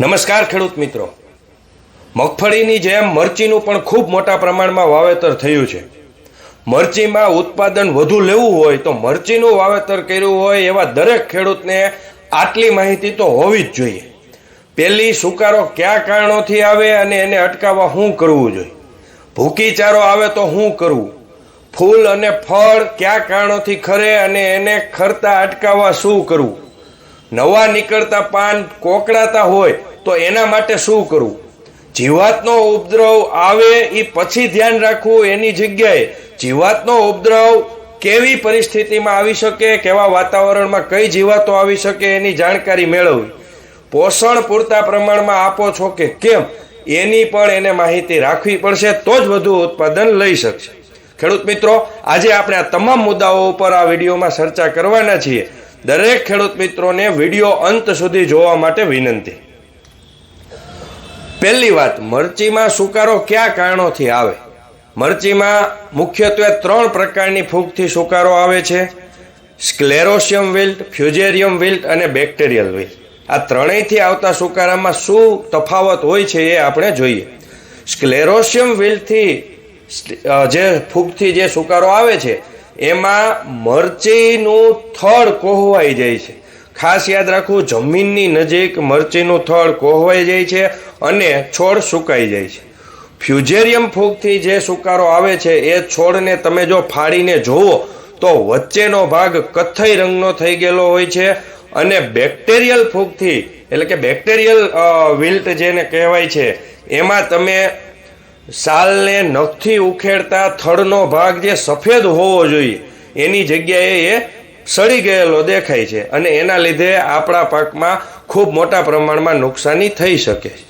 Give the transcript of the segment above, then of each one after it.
નમસ્કાર ખેડૂત મિત્રો. મગફળીની જેમ મરચીનું પણ ખૂબ મોટા પ્રમાણમાં વાવેતર થયું છે. મરચીમાં ઉત્પાદન વધુ લેવું હોય તો મરચીનું વાવેતર કર્યું હોય એવા દરેક ખેડૂતને આટલી માહિતી તો હોવી જ જોઈએ. પહેલી સુકારો કયા કારણોથી આવે અને એને અટકાવવા શું કરવું જોઈએ? ભૂકી ચારો આવે તો શું કરવું ફૂલ અને ફળ કયા કારણોથી ખરે અને એને ખરતા અટકાવવા શું કરવું નવા નીકળતા પાન કોકડાતા હોય તો એના માટે શું કરવું જીવાતનો ઉપદ્રવ આવે એ પછી ધ્યાન રાખવું એની જગ્યાએ. જીવાતનો ઉપદ્રવ કેવી પરિસ્થિતિમાં આવી શકે, કેવા વાતાવરણમાં કઈ જીવાતો આવી શકે એની જાણકારી મેળવવી. પોષણ પૂરતા પ્રમાણમાં આપો છો કે કેમ, એની પણ એને માહિતી રાખવી પડશે, તો જ વધુ ઉત્પાદન લઈ શકશે. ખેડૂત મિત્રો, આજે આપણે આ તમામ મુદ્દાઓ ઉપર આ વિડીયોમાં ચર્ચા કરવાના છીએ. દરેક ખેડૂત મિત્રોને વીડિયો અંત સુધી જોવા માટે વિનંતી. પહેલી વાત, મરચીમાં સુકારો કયા કારણોથી આવે? મરચીમાં મુખ્યત્વે ત્રણ પ્રકારની ફૂગથી સુકારો આવે છે. સ્ક્લેરોશિયમ વિલ્ટ, ફ્યુજેરિયમ વિલ્ટ અને બેક્ટેરિયલ વિલ્ટ. આ ત્રણેયથી આવતા સુકારામાં શું તફાવત હોય છે એ આપણે જોઈએ. સ્ક્લેરોશિયમ વિલ્ટથી જે ફૂગથી જે સુકારો આવે છે એમાં મરચીનું થડ કોહવાઈ જાય છે. ખાસ યાદ રાખવું જમીનની નજીક મરચીનું થડ કોહવાઈ જાય છે અને છોડ સુકાઈ જાય છે. ફ્યુજેરિયમ ફૂગથી જે સુકારો આવે છે, એ છોડને તમે જો ફાડીને જુઓ, તો વચ્ચેનો ભાગ કથ્થઈ રંગનો થઈ ગયેલો હોય છે અને બેક્ટેરિયલ ફૂગથી, એટલે કે બેક્ટેરિયલ વિલ્ટ જેને કહેવાય છે, એમાં તમે સાલને નખથી ઉખેડતા થડનો ભાગ જે સફેદ હોવો જોઈએ, એની જગ્યાએ એ સડી ગયેલો દેખાય છે અને એના લીધે આપણા પાકમાં ખૂબ મોટા પ્રમાણમાં નુકસાની થઈ શકે છે.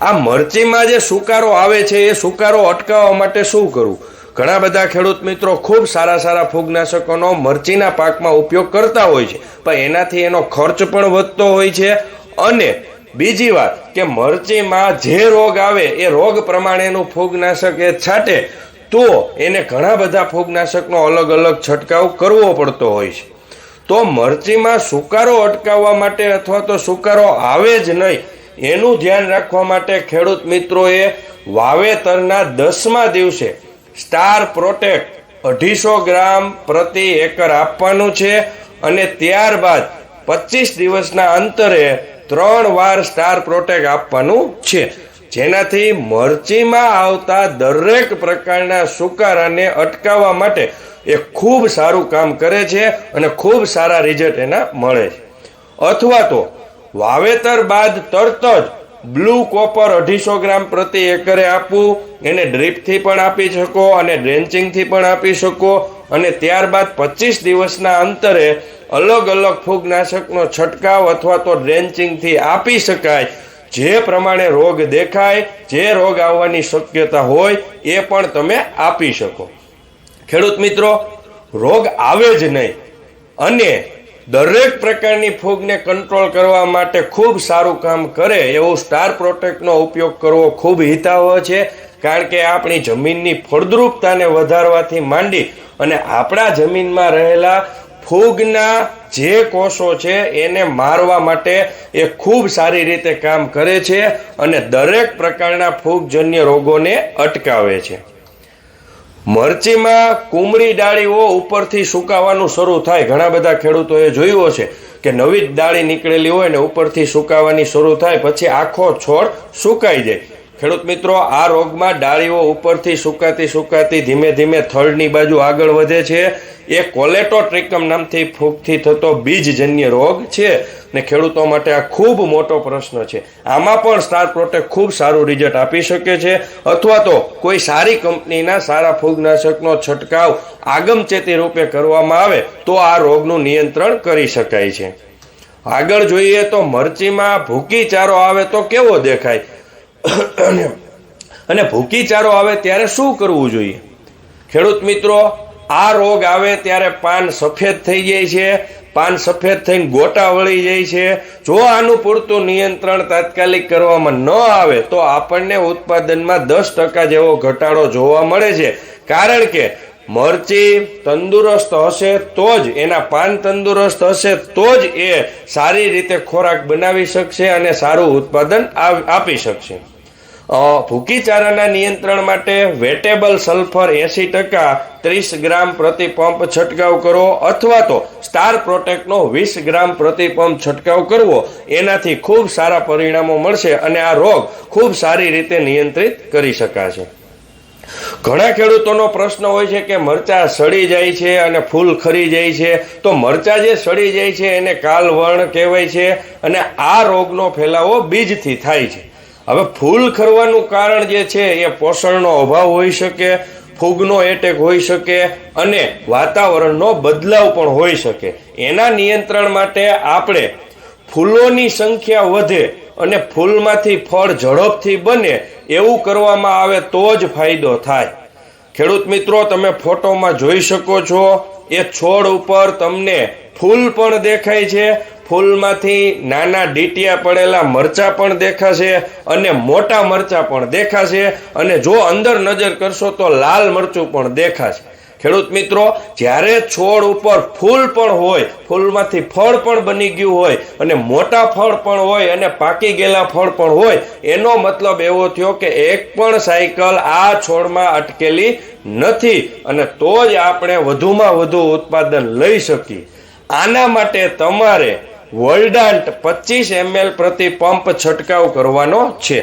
આ મરચીમાં જે સુકારો આવે છે, એ સુકારો અટકાવવા માટે શું કરવું? ઘણા બધા ખેડૂત મિત્રો ખૂબ સારા સારા ફૂગનાશકોનો મરચીના પાકમાં ઉપયોગ કરતા હોય છે, પણ એનાથી એનો ખર્ચ પણ વધતો હોય છે અને બીજી વાત કે મરચીમાં જે રોગ આવે, એ રોગ પ્રમાણેનું ફૂગનાશક એ છાંટે, તો એને ઘણા બધા ફૂગનાશકનો અલગ અલગ છંટકાવ કરવો પડતો હોય છે. તો મરચીમાં સુકારો અટકાવવા માટે અથવા તો સુકારો આવે જ નહીં, એનું ધ્યાન રાખવા માટે ખેડૂત મિત્રોએ વાવેતરના દસમા દિવસે સ્ટાર પ્રોટેક્ટ અઢીસો ગ્રામ પ્રતિ એકર આપવાનું છે અને ત્યારબાદ પચીસ દિવસના અંતરે ત્રણ વાર સ્ટાર પ્રોટેક આપવાનું છે. જેનાથી મરચીમાં આવતા દરેક પ્રકારના સુકારાને અટકાવવા માટે એ ખૂબ સારું કામ કરે છે અને ખૂબ સારા રિઝલ્ટ એના મળે છે. અથવા તો વાવેતર બાદ તરત જ બ્લુ કોપર અઢીસો ગ્રામ પ્રતિ એકરે આપવું. એને ડ્રીપથી પણ આપી શકો અને ડ્રેન્ચિંગથી પણ આપી શકો. અને ત્યારબાદ પચીસ દિવસના અંતરે અલગ અલગ ફૂગનાશકનો છંટકાવ અથવા તો ડ્રેન્ચિંગથી આપી શકાય. જે પ્રમાણે રોગ દેખાય, જે રોગ આવવાની શક્યતા હોય, એ પણ તમે આપી શકો. ખેડૂત મિત્રો, રોગ આવે જ નહીં. અને દરેક પ્રકારની ફૂગને કંટ્રોલ કરવા માટે ખૂબ સારું કામ કરે એવું સ્ટાર પ્રોટેક્ટનો ઉપયોગ કરવો ખૂબ હિતાવહ છે. કારણ કે આપણી જમીનની ફળદ્રુપતાને વધારવાથી માંડી અને આપણા જમીનમાં રહેલા ફૂગના જે કોષો છે, એને મારવા માટે એ ખૂબ સારી રીતે કામ કરે છે અને દરેક પ્રકારના ફૂગજન્ય રોગોને અટકાવે છે. મરચીમાં કુમળી ડાળીઓ ઉપરથી સુકાવાનું શરૂ થાય. ઘણા બધા ખેડૂતોએ જોયું હશે કે નવી જ ડાળી નીકળેલી હોય ને ઉપરથી સુકાવાની શરૂ થાય, પછી આખો છોડ સુકાઈ જાય. ખેડૂત મિત્રો, આ રોગમાં ડાળીઓ ઉપરથી સુકાતી સુકાતી ધીમે ધીમે થળની બાજુ આગળ વધે છે. એ કોલેટોટ્રિકમ નામથી ફૂગથી થતો બીજજન્ય રોગ છે ને ખેડૂતો માટે આ ખૂબ મોટો પ્રશ્ન છે. આમાં પણ સ્ટાર પ્રોટેક્ટ ખૂબ સારું રિઝલ્ટ આપી શકે છે. અથવા તો કોઈ સારી કંપનીના સારા ફૂગનાશકનો છંટકાવ આગમચેતી રૂપે કરવામાં આવે, તો આ રોગનું નિયંત્રણ કરી શકાય છે. આગળ જોઈએ તો મરચીમાં ભૂકી ચારો આવે તો કેવો દેખાય? અને ભૂકી ચારો આવે ત્યારે શું કરવું જોઈએ? ખેડૂત મિત્રો, આ રોગ આવે ત્યારે પાન સફેદ થઈ જાય છે, પાન સફેદ થઈને ગોટા વળી જાય છે. જો આનું પૂરતું નિયંત્રણ તાત્કાલિક કરવામાં ન આવે, તો આપણને ઉત્પાદનમાં દસ ટકા જેવો ઘટાડો જોવા મળે છે. કારણ કે મરચી તંદુરસ્ત હશે તો જ, એના પાન તંદુરસ્ત હશે તો જ એ સારી રીતે ખોરાક બનાવી શકશે અને સારું ઉત્પાદન આપી શકશે. અ, ભૂકી ચારાના નિયંત્રણ માટે વેટેબલ સલ્ફર એસી ટકા ત્રીસ ગ્રામ પ્રતિ પંપ છંટકાવ કરવો અથવા તો સ્ટાર પ્રોટેક્ટનો વીસ ગ્રામ પ્રતિ પંપ છંટકાવ કરવો. એનાથી ખૂબ સારા પરિણામો મળશે અને આ રોગ ખૂબ સારી રીતે નિયંત્રિત કરી શકાશે. ઘણા ખેડૂતોનો પ્રશ્ન હોય છે કે મરચા સડી જાય છે અને ફૂલ ખરી જાય છે. તો મરચા જે સડી જાય છે એને કાલવર્ણ કહેવાય છે અને આ રોગનો ફેલાવો બીજથી થાય છે. હવે ફૂલ ખરવાનું કારણ જે છે, એ પોષણનો અભાવ હોઈ શકે, ફૂગનો એટેક હોઈ શકે અને વાતાવરણનો બદલાવ પણ હોઈ શકે. એના નિયંત્રણ માટે આપણે ફૂલોની સંખ્યા વધે અને ફૂલમાંથી ફળ ઝડપથી બને એવું કરવામાં આવે તો જ ફાયદો થાય. ખેડૂત મિત્રો, તમે ફોટોમાં જોઈ શકો છો, એ છોડ ઉપર તમને ફૂલ પણ દેખાય છે ફૂલમાંથી નાના ડીટિયા પડેલા મરચા પણ દેખાશે અને મોટા મરચા પણ દેખાશે અને જો અંદર નજર કરશો તો લાલ મરચું પણ દેખાશે. ખેડૂત મિત્રો, જ્યારે છોડ ઉપર ફૂલ પણ હોય, ફૂલમાંથી ફળ પણ બની ગયું હોય અને મોટા ફળ પણ હોય અને પાકી ગયેલા ફળ પણ હોય, એનો મતલબ એવો થયો કે એક પણ સાયકલ આ છોડમાં અટકેલી નથી અને તો જ આપણે વધુમાં વધુ ઉત્પાદન લઈ શકીએ. આના માટે તમારે વોલ્ડાન્ટ પચીસ એમએલ પ્રતિ પંપ છંટકાવ કરવાનો છે.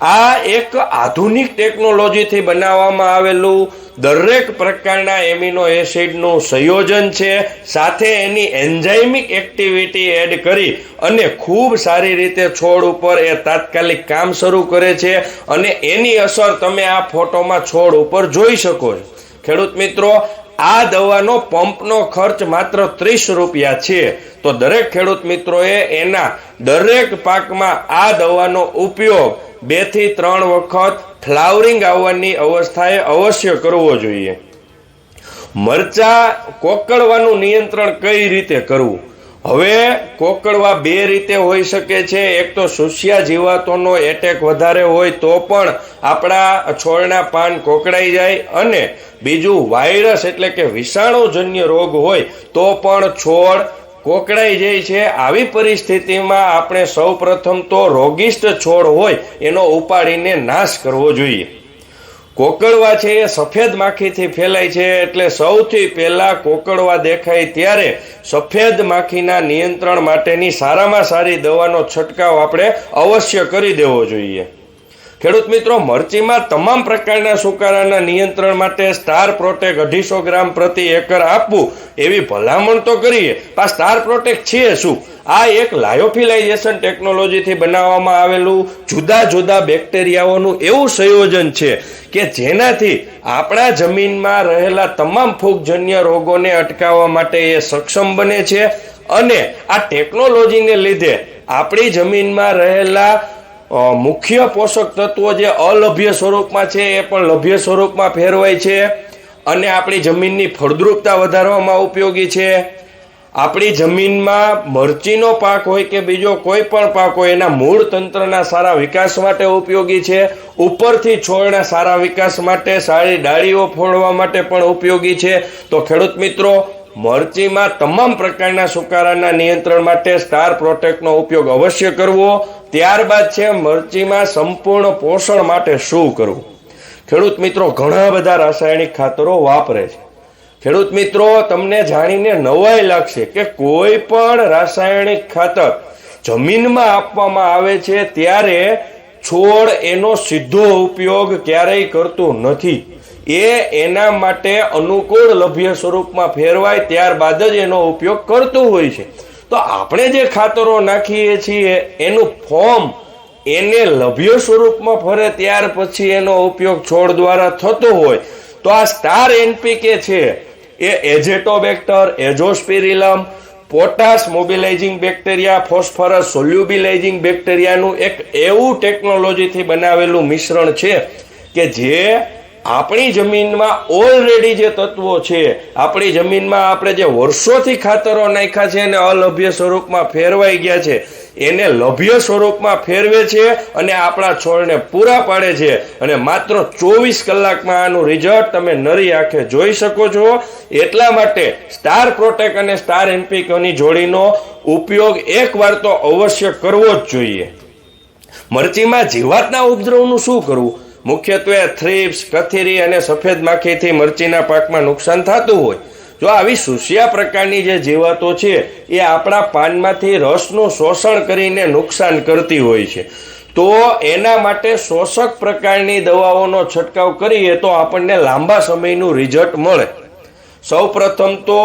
આ એક આધુનિક ટેકનોલોજીથી બનાવવામાં આવેલું દરેક પ્રકારના એમિનો એસિડનું સંયોજન છે. સાથે એની એન્ઝાઇમિક એક્ટિવિટી એડ કરી અને ખૂબ સારી રીતે છોડ ઉપર એ તાત્કાલિક કામ શરૂ કરે છે અને એની અસર તમે આ ફોટોમાં છોડ ઉપર જોઈ શકો છો. ખેડૂત મિત્રો આ દવાનો પંપનો ખર્ચ માત્ર ત્રીસ રૂપિયા છે. તો દરેક ખેડૂત મિત્રોએ એના દરેક પાકમાં આ દવાનો ઉપયોગ બેથી ત્રણ વખત ફ્લાવરિંગ આવવાની અવસ્થાએ અવશ્ય કરવો જોઈએ. મરચા કોકળવાનું નિયંત્રણ કઈ રીતે કરવું? હવે કોકડવા બે રીતે હોઈ શકે છે. એક તો સુસ્યા જીવાતોનો એટેક વધારે હોય તો પણ આપણા છોડના પાન કોકડાઈ જાય અને બીજું વાયરસ એટલે કે વિષાણુજન્ય રોગ હોય તો પણ છોડ કોકડાઈ જાય છે. આવી પરિસ્થિતિમાં આપણે સૌપ્રથમ તો રોગિષ્ટ છોડ હોય એનો ઉપાડીને નાશ કરવો જોઈએ. કોકડવા છે એ સફેદ માખીથી ફેલાય છે, એટલે સૌથી પહેલા કોકળવા દેખાય ત્યારે સફેદ માખીના નિયંત્રણ માટેની સારામાં સારી દવાનો છંટકાવ આપણે અવશ્ય કરી દેવો જોઈએ. ખેડૂત મિત્રો, મરચીમાં તમામ પ્રકારના સુકારાના નિયંત્રણ માટે સ્ટાર પ્રોટેક અઢીસો ગ્રામ પ્રતિ એકર આપવું. એવી ભલામણ તો કરીએ, પણ સ્ટાર પ્રોટેક છે શું? આ એક લાયોફિલાઇઝેશન ટેકનોલોજીથી બનાવવામાં આવેલું જુદા જુદા બેક્ટેરિયાઓનું એવું સંયોજન છે કે જેનાથી આપણા જમીનમાં રહેલા તમામ ફૂગજન્ય રોગોને અટકાવવા માટે એ સક્ષમ બને છે. અને આ ટેકનોલોજીને લીધે આપણી જમીનમાં રહેલા મુખ્ય પોષક તત્વો જે અલભ્ય સ્વરૂપમાં છે, એ પણ લભ્ય સ્વરૂપમાં ફેરવાય છે. અને આપણી જમીનની ફળદ્રુપતા વધારવામાં ઉપયોગી છે. આપણી જમીનમાં મરચીનો પાક હોય કે બીજો કોઈ પણ પાક હોય, એના મૂળ તંત્રના સારા વિકાસ માટે ઉપયોગી છે. ઉપરથી છોડના સારા વિકાસ માટે, સારી ડાળીઓ ફોડવા માટે પણ ઉપયોગી છે. તો ખેડૂત મિત્રો મરચીમાં તમામ પ્રકારના સુકારાના નિયંત્રણ માટે સ્ટાર પ્રોટેક્ટનો ઉપયોગ અવશ્ય કરવો. ત્યારબાદ છે મરચીમાં સંપૂર્ણ પોષણ માટે શું કરવું? ખેડૂત મિત્રો, ઘણા બધા રાસાયણિક ખાતરો વાપરે છે. ખેડૂત મિત્રો, તમને જાણીને નવાઈ લાગશે કે કોઈ પણ રાસાયણિક ખાતર જમીનમાં આપવામાં આવે છે ત્યારે છોડ એનો સીધો ઉપયોગ ક્યારેય કરતું નથી. એ એના માટે અનુકૂળ લભ્ય સ્વરૂપમાં ફેરવાય ત્યારબાદ જ એનો ઉપયોગ કરતું હોય છે. તો આપણે જે ખાતરો નાખીએ છીએ, એનું ફોર્મ એને લભ્ય સ્વરૂપમાં ફરે ત્યાર પછી એનો ઉપયોગ છોડ દ્વારા થતો હોય. તો આ સ્ટાર એનપીકે છે? એ azotobacter azospirillum potash mobilising bacteria, phosphorus solubilising બેક્ટેરિયાનું એક એવું ટેકનોલોજીથી બનાવેલું મિશ્રણ છે કે જે આપણી જમીનમાં ઓલરેડી જે તત્વો છે, આપણી જમીનમાં આપણે જે વર્ષોથી ખાતરો નાખ્યા છે અને અલભ્ય સ્વરૂપમાં ફેરવાઈ ગયા છે, એને લભ્ય સ્વરૂપમાં ફેરવે છે અને આપણા છોડને પૂરા પાડે છે. અને માત્ર ચોવીસ કલાકમાં આનું રિઝલ્ટ તમે નરી આંખે જોઈ શકો છો. એટલા માટે સ્ટાર પ્રોટેક અને સ્ટાર એનપીકોની જોડીનો ઉપયોગ એકવાર તો અવશ્ય કરવો જ જોઈએ. મરચીમાં જીવાતના ઉપદ્રવનું શું કરવું? મુખ્યત્વે થ્રીપ્સ, કથીરી અને સફેદ માખીથી મરચીના પાકમાં નુકસાન થતું હોય. જો આવી સુશિયા પ્રકારની જે જીવાતો છે, એ આપણા પાનમાંથી રસનું શોષણ કરીને નુકસાન કરતી હોય છે. તો એના માટે શોષક પ્રકારની દવાઓનો છંટકાવ કરીએ તો આપણને લાંબા સમયનું રિઝલ્ટ મળે. સૌ પ્રથમ તો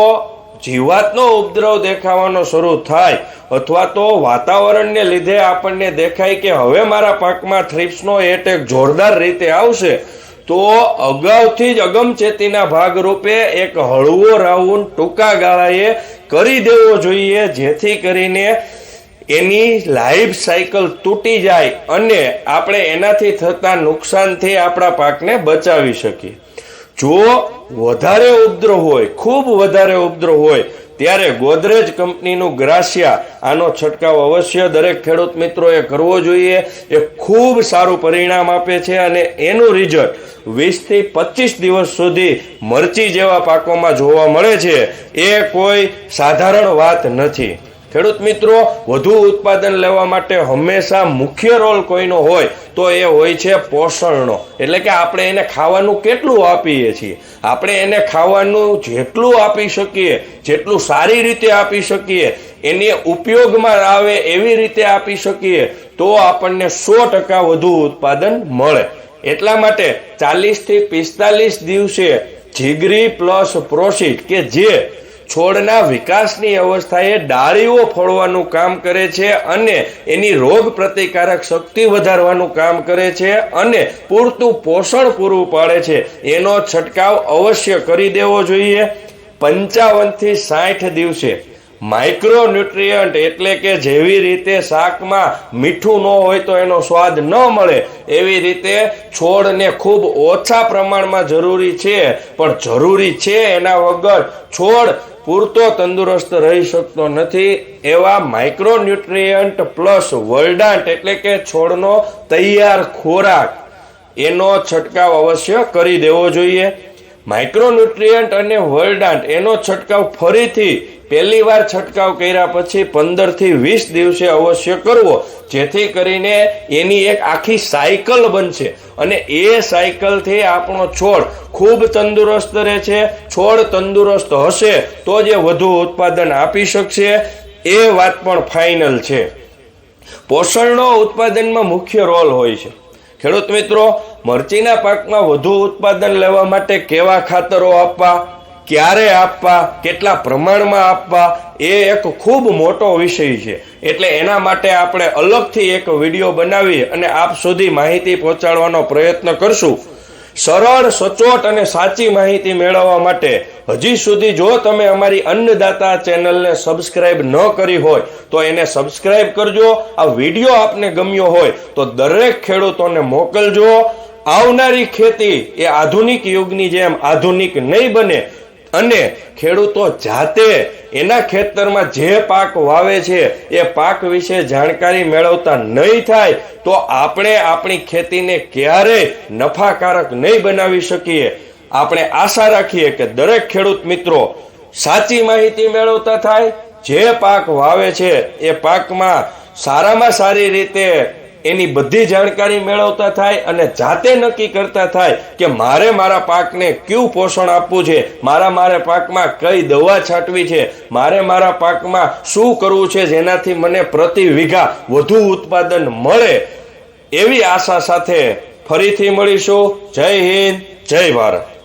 જીવાતનો ઉપદ્રવ દેખાવાનો શરૂ થાય અથવા તો વાતાવરણને લીધે આપણને દેખાય કે હવે મારા પાકમાં થ્રિપ્સનો એટેક જોરદાર રીતે આવશે, તો અગાઉથી જ અગમચેતીના ભાગરૂપે એક હળવો રાઉન્ડ ટૂંકા ગાળાએ કરી દેવો જોઈએ, જેથી કરીને એની લાઈફ સાયકલ તૂટી જાય અને આપણે એનાથી થતા નુકસાનથી આપણા પાકને બચાવી શકીએ. જો વધારે ઉપદ્રવ હોય, ખૂબ વધારે ઉપદ્રવ હોય, ત્યારે ગોદરેજ કંપનીનું ગ્રાસિયા, આનો છંટકાવ અવશ્ય દરેક ખેડૂત મિત્રોએ કરવો જોઈએ. એ ખૂબ સારું પરિણામ આપે છે અને એનું રિઝલ્ટ વીસથી પચીસ દિવસ સુધી મરચી જેવા પાકોમાં જોવા મળે છે. એ કોઈ સાધારણ વાત નથી. ખેડૂત મિત્રો, વધુ ઉત્પાદન લેવા માટે હંમેશા મુખ્ય રોલ કોઈનો હોય તો એ હોય છે પોષણનો. એટલે કે આપણે એને ખાવાનું કેટલું આપીએ છીએ? આપણે એને ખાવાનું જેટલું આપી શકીએ, જેટલું સારી રીતે આપી શકીએ, એને ઉપયોગમાં આવે એવી રીતે આપી શકીએ, તો આપણને સો ટકા વધુ ઉત્પાદન મળે. એટલા માટે ચાલીસથી પિસ્તાલીસ દિવસે જીગરી પ્લસ પ્રોસીડ કે જે છોડના વિકાસની અવસ્થાએ ડાળીઓ ફોડવાનું કામ કરે છે અને એની રોગ પ્રતિકારક શક્તિ વધારવાનું કામ કરે છે અને પૂરતું પોષણ પૂરું પાડે છે. એનો છંટકાવ અવશ્ય કરી દેવો જોઈએ. પંચાવનથી સાઠ દિવસે. માઇક્રો ન્યુટ્રિયન્ટ એટલે કે જેવી રીતે શાકમાં મીઠું ન હોય તો એનો સ્વાદ ન મળે, એવી રીતે છોડને ખૂબ ઓછા પ્રમાણમાં જરૂરી છે. પણ જરૂરી છે એના વગર છોડ પૂરતો તંદુરસ્ત રહી શકતો નથી એવા માઇક્રોન્યુટ્રિયન્ટ પ્લસ વર્ડાન્ટ એટલે કે છોડનો તૈયાર ખોરાક. એનો છંટકાવ અવશ્ય કરી દેવો જોઈએ. માઇક્રોન્યુટ્રિયન્ટ અને વર્ડાન્ટ એનો છંટકાવ ફરીથી પહેલી વાર છંટકાવ કર્યા પછી પંદરથી વીસ દિવસે અવશ્ય કરવો, જેથી કરીને એની એક આખી સાયકલ બનશે. અને એ સાયકલથી આપણો છોડ ખૂબ તંદુરસ્ત રહે છે છોડ તંદુરસ્ત હશે તો જ એ વધુ ઉત્પાદન આપી શકશે. એ વાત પણ ફાઇનલ છે. પોષણનો ઉત્પાદનમાં મુખ્ય રોલ હોય છે. ખેડૂત મિત્રો, મરચીના પાકમાં વધુ ઉત્પાદન લેવા માટે કેવા ખાતરો આપવા, ક્યારે આપવા, કેટલા પ્રમાણમાં આપવા, એ એક ખૂબ મોટો વિષય છે. એટલે એના માટે આપણે અલગથી એક વીડિયો બનાવી અને આપ સુધી માહિતી પહોંચાડવાનો પ્રયત્ન કરશું. સરળ, સચોટ અને સાચી માહિતી મેળવવા માટે હજી સુધી જો તમે અમારી અન્નદાતા ચેનલને સબસ્ક્રાઇબ ન કરી હોય, તો એને સબસ્ક્રાઇબ કરજો. આ વીડિયો આપને ગમ્યો હોય, તો દરેક ખેડૂતોને મોકલજો. આવનારી ખેતી એ આધુનિક યુગની જેમ આધુનિક નહીં બને, અને ખેડૂતો જાતે એના ખેતરમાં જે પાક વાવે છે, એ પાક વિશે જાણકારી મેળવતા નહીં થાય, તો આપણે આપણી ખેતીને ક્યારેય નફાકારક નહીં બનાવી શકીએ. આપણે આશા રાખીએ કે દરેક ખેડૂત મિત્રો સાચી માહિતી મેળવતા થાય. જે પાક વાવે છે, એ પાકમાં સારામાં સારી રીતે એની બધી જાણકારી મેળવતા થાય અને જાતે નક્કી કરતા થાય કે મારે મારા પાકને કયું પોષણ આપવું છે? મારા મારે પાકમાં કઈ દવા છાંટવી છે? મારે મારા પાકમાં શું કરવું છે જેનાથી મને પ્રતિ વીઘા વધુ ઉત્પાદન મળે? એવી આશા સાથે ફરીથી મળીશું. જય હિન્દ, જય ભારત.